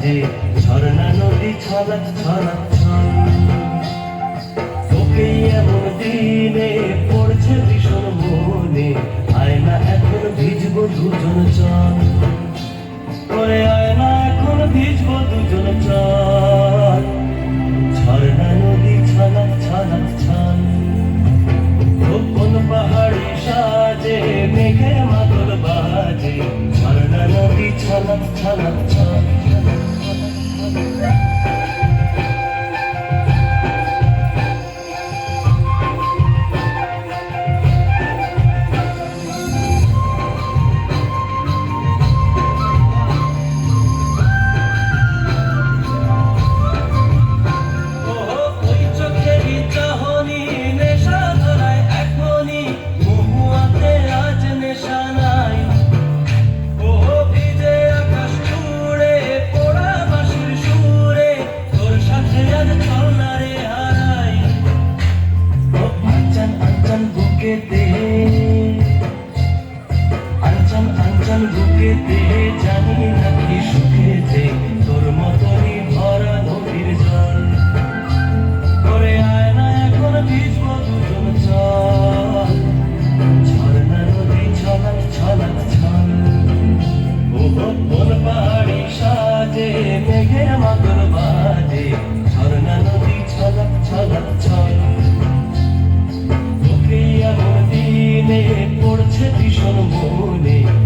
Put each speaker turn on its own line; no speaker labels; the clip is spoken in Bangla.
বাজে ঝর্ণা নদী ছলক ছল তোকে এমন দিনে পড়ছে ভীষণ মনে, আয়না এখন ভিজবো দুজন চল। করে আয়না এখন ভিজবো দুজন চল। ঝর্ণা নদী ছলক ছলক ছল। কোন পাহাড়ি সাজে মেঘের মাদল বাজে। ঝর্ণা নদী ছলক ছলক ছল। Thank you. আঞ্চান বুকেতে জানি নাকি সুখেতে তোর মতনই ভরা নদীর জল। করে আয় না এখন ভিজব দুজন চল। ঝর্ণা নদী ছলক ছলক ছল। ও সাজে মেঘের মাদল ভেঙে পড়ছে ভীষণ মনে।